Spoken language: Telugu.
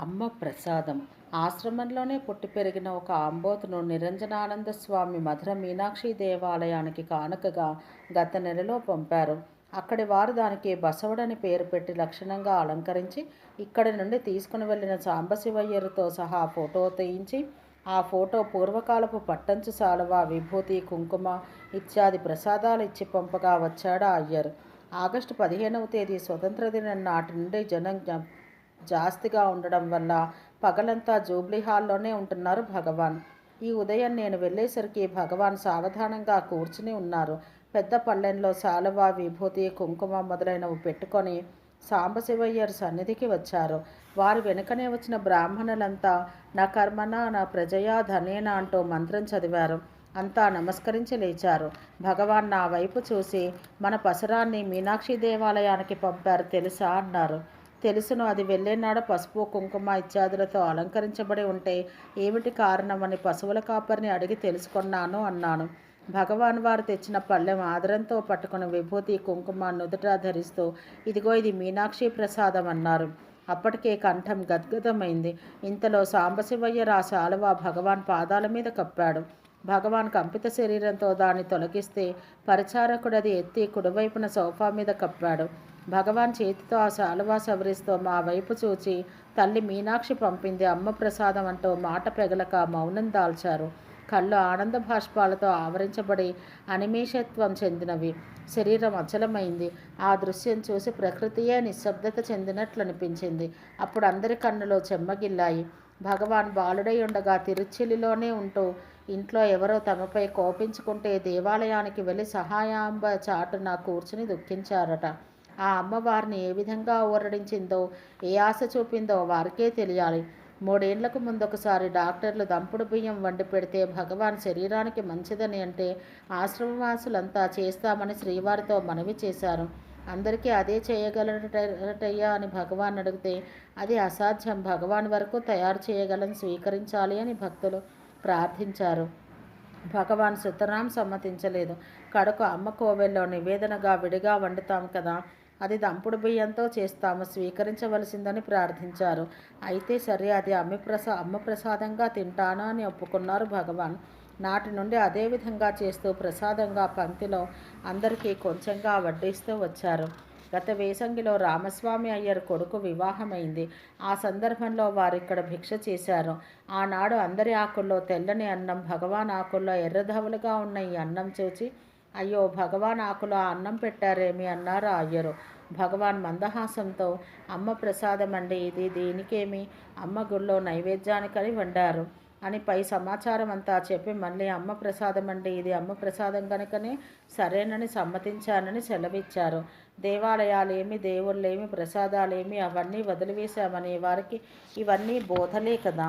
అమ్మ ప్రసాదం. ఆశ్రమంలోనే పుట్టి పెరిగిన ఒక ఆంబోతును నిరంజనానంద స్వామి మధుర మీనాక్షి దేవాలయానికి కానుకగా గత నెలలో పంపారు. అక్కడి వారు దానికి బసవుడని పేరు పెట్టి లక్షణంగా అలంకరించి ఇక్కడి నుండి తీసుకుని వెళ్ళిన సాంబశివయ్యరితో సహా ఫోటో తీయించి ఆ ఫోటో పూర్వకాలపు పట్టంచు సాలువ విభూతి కుంకుమ ఇత్యాది ప్రసాదాలు ఇచ్చి పంపగా వచ్చాడు అయ్యర్. ఆగస్టు పదిహేనవ తేదీ స్వతంత్ర దినం నాటి నుండి జనం జాస్తిగా ఉండడం వల్ల పగలంతా జూబ్లీ హాల్లోనే ఉంటున్నారు భగవాన్. ఈ ఉదయం నేను వెళ్ళేసరికి భగవాన్ సావధానంగా కూర్చుని ఉన్నారు. పెద్ద పళ్ళెంలో శాలువ విభూతి కుంకుమ మొదలైనవి పెట్టుకొని సాంబశివయ్యర్ సన్నిధికి వచ్చారు. వారి వెనుకనే వచ్చిన బ్రాహ్మణులంతా నా కర్మన నా ప్రజయా ధనేన అంటూ మంత్రం చదివారు. అంతా నమస్కరించి లేచారు. భగవాన్ నా వైపు చూసి మన పసరాన్ని మీనాక్షి దేవాలయానికి పంపారు తెలుసా? అన్నారు. తెలుసును. అది వెళ్ళేనాడ పసుపు కుంకుమ ఇత్యాదులతో అలంకరించబడి ఉంటే ఏమిటి కారణమని పశువుల కాపరిని అడిగి తెలుసుకున్నాను అన్నాను. భగవాన్ వారు తెచ్చిన పళ్ళెం ఆదరంతో పట్టుకుని విభూతి కుంకుమ నుదుట ధరిస్తూ ఇదిగో ఇది మీనాక్షి ప్రసాదం అన్నారు. అప్పటికే కంఠం గద్గదమైంది. ఇంతలో సాంబశివయ్య రా శాలువ భగవాన్ పాదాల మీద కప్పాడు. భగవాన్ కంపిత శరీరంతో దాన్ని తొలగిస్తే పరిచారకుడు అది ఎత్తి కుడివైపున సోఫా మీద కప్పాడు. భగవాన్ చేతితో ఆ శాలువా సవరిస్తూ మా వైపు చూచి తల్లి మీనాక్షి పంపింది అమ్మ ప్రసాదం అంటూ మాట పెగలక మౌనం దాల్చారు. కళ్ళు ఆనంద భాష్పాలతో ఆవరించబడి అనిమేషత్వం చెందినవి. శరీరం అచలమైంది. ఆ దృశ్యం చూసి ప్రకృతియే నిశ్శబ్దత చెందినట్లు అనిపించింది అప్పుడు అందరి కన్నులో చెమ్మగిల్లాయి. భగవాన్ బాలుడై ఉండగా తిరుచిలిలోనే ఉంటూ ఇంట్లో ఎవరో తమపై కోపించుకుంటే దేవాలయానికి వెళ్ళి సహాయాంబ చాటున కూర్చుని దుఃఖించారట. ఆ అమ్మవారిని ఏ విధంగా ఊరడించిందో ఏ ఆశ చూపిందో వారికే తెలియాలి. మూడేళ్ళకు ముందొకసారి డాక్టర్లు దంపుడు బియ్యం వండి పెడితే భగవాన్ శరీరానికి మంచిదని అంటే ఆశ్రమవాసులంతా చేస్తామని శ్రీవారితో మనవి చేశారు. అందరికీ అదే చేయగలటయ్యా అని భగవాన్ అడిగితే అది అసాధ్యం. భగవాన్ వరకు తయారు చేయగలని స్వీకరించాలి అని భక్తులు ప్రార్థించారు. భగవాన్ సుతరాం సమ్మతించలేదు. కడుకు అమ్మ కోవెల్లో నివేదనగా విడిగా వండుతాం కదా అది దంపుడు బియ్యంతో చేస్తాము స్వీకరించవలసిందని ప్రార్థించారు. అయితే సరే అది అమ్మ ప్రసా అమ్మ ప్రసాదంగా తింటాను అని ఒప్పుకున్నారు భగవాన్. నాటి నుండి అదేవిధంగా చేస్తూ ప్రసాదంగా పంక్తిలో అందరికీ కొంచెంగా వడ్డిస్తూ వచ్చారు. గత వేసంగిలో రామస్వామి అయ్యర్ కొడుకు వివాహమైంది. ఆ సందర్భంలో వారిక్కడ భిక్ష చేశారు. ఆనాడు అందరి ఆకుల్లో తెల్లని అన్నం భగవాన్ ఆకుల్లో ఎర్రధవలుగా ఉన్న ఈ అన్నం చూచి అయ్యో భగవాన్ ఆకులో అన్నం పెట్టారేమి అన్నారు అయ్యరు. భగవాన్ మందహాసంతో అమ్మ ప్రసాదం అండి ఇది దీనికేమి? అమ్మ గుళ్ళో నైవేద్యానికని వండారు అని పై సమాచారం అంతా చెప్పి మళ్ళీ అమ్మ ప్రసాదం అండి ఇది అమ్మ ప్రసాదం కనుకనే సరేనని సమ్మతించానని సెలవిచ్చారు. దేవాలయాలేమి దేవుళ్ళేమి ప్రసాదాలేమి అవన్నీ వదిలివేశామని వారికి ఇవన్నీ బోధలే కదా.